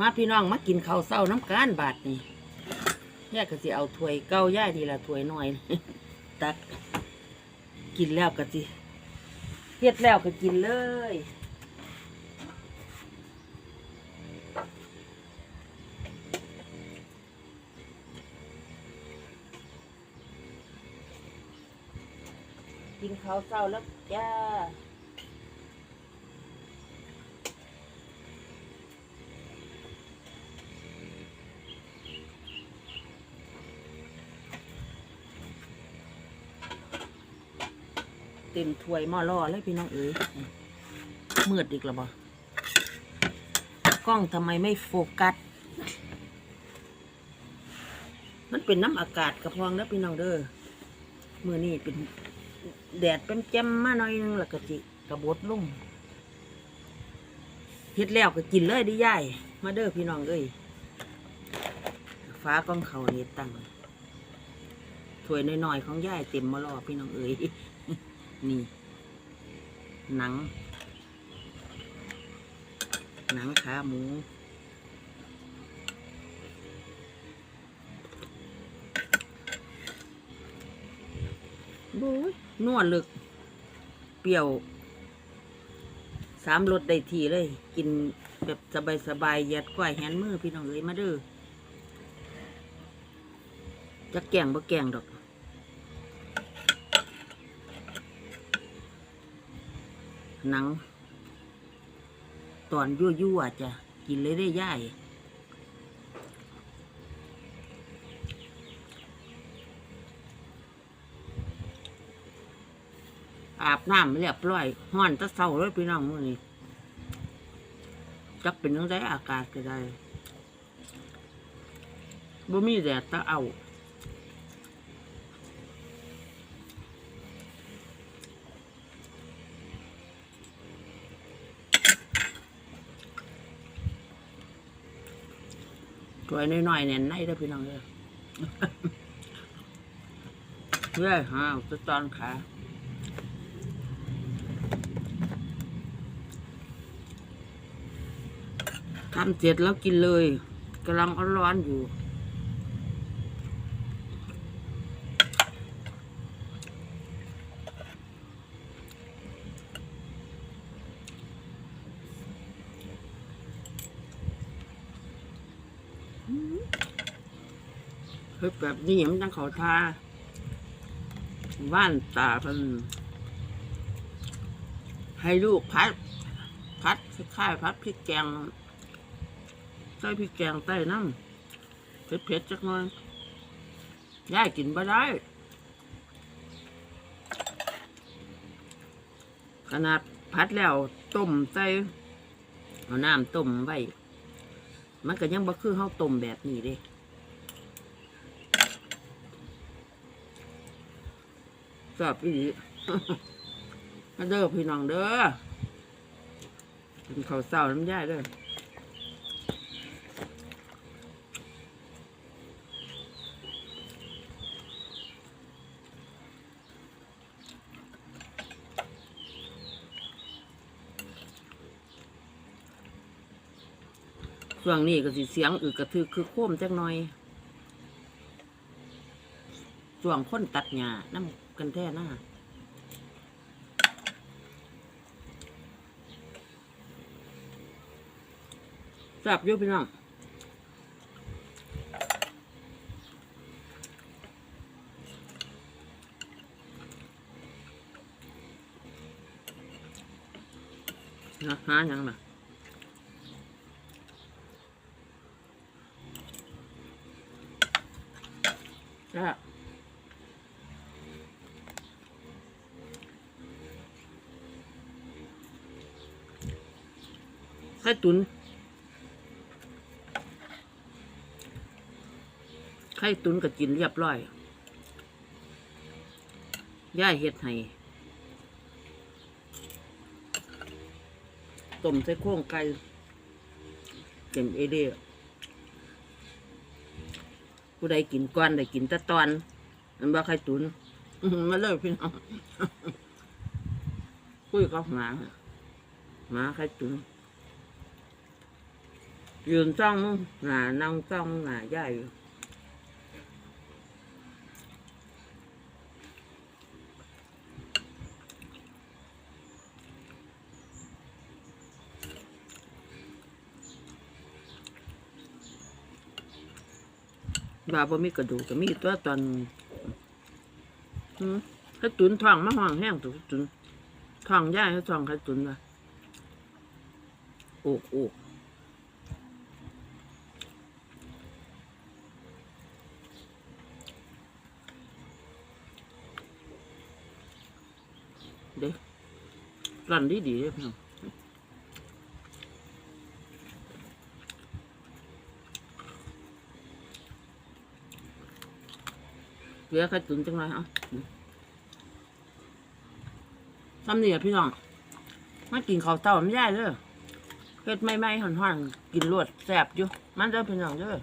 มาพี่น้องมากินข้าวเศร้าน้ำการบาดนี่แยกก็สิเอาถ้วยเก้าย่าดีละถ้วยน้อย ตักกินแล้วก็สิเฮ็ดแล้วก็กินเลยกินข้าวเศร้าแล้วจ้า ต็มถ้วยหม้อล่อเลยพี่น้องเอ๋ยมืดอีกแล้วบ่กล้องทำไมไม่โฟกัส มันเป็นน้ำอากาศกระพองนะพี่น้องเด้อมือนี่เป็นแดดเป็นแจ่มมาหน่อยนึงแล้วก็จิกระบดลุ่มเฮ็ดแล้วก็กินเลยดิยายมาเด้อพี่น้องเอ้ยฟ้ากล้องเขาเนี่ตั้งถ้วยน้อยๆของยายเต็มมาล่อพี่น้องเอ้ย นี่ หนัง หนังขาหมู บู๊ยนวดลึก เปรี้ยว สามรสได้ทีเลย กินแบบสบายๆเหยัดก้อยแหนมือพี่น้องเอ้ยมาเด้อจะแกงบ่แกงดอก หนัง ตอนยั่วยั่วๆจะกินเลยได้ย่ายอาบน้ำเรียบร้อยห้อนตะเศร้าเลยพี่น้องมื้อนี้จักเป็นยังไงอากาศก็ได้บ่มีแดดตะเอา ถ้วยน้อยๆเนี่ยในเด้อพี่น้องเด้อเฮ้ยฮะจะตอนขาทำเสร็จแล้วกินเลยกำลังร้อนๆอยู่ เฮ้ยแบบนี้มันต้องเขาทาบ้านตาเพันให้ลูกพัด พัดคล้ายพัดพริกแกงใส่พริกแกงใต้น้ำเผ็ดๆจักหน่อยย่ายกินบ่ได้ ขนาดพัดแล้วต้มใส่เอาน้ำต้มไว้ มันก็ยังบ่คือเฮาต้มแบบนี้เด้ ชอบพี่มาเด้อพี่น้องเด้อกินข้าวเศร้าน้ำย่ายเด้อช่วงนี้ก็สิเสียงอึกกระทึกคือโค้มจักหน่อยช่วงคนตัดหญ้าน้ำ กันแท้หน้าจับอยู่พี่น้องนะหาหยังล่ะจ้าไข่ตุนไข่ตุนก็กินเรียบร้อย ย่าเฮ็ดให้ต้มใส่โครงไก่เก่งเอเดียผู้ใดกินก้อนได้กินตะตอนมันบ่ไข่ตุนมาเลยพี่น้องคุยกับหมาหมาไข่ตุน ยืนจ้องหน้านั่งจ้องหน้าใหญ่บาบ่มีกระดูกก็มีตัวตอนถ้าตุนท้องมาห้องแห้งตุนตุนท้องย่ายให้ท้องใครตุนวะโอกโอก เด้รันดีดีเด้พี่น้องเหลือใครตุนจังไรอะทำนี่อะพี่น้องมากินข้าวเต้าไม่ได้เด้อเฮ็ดไม่ไม่ห่อนๆกินรวดแสบอยู่มันเด้อพี่น้องเด้อ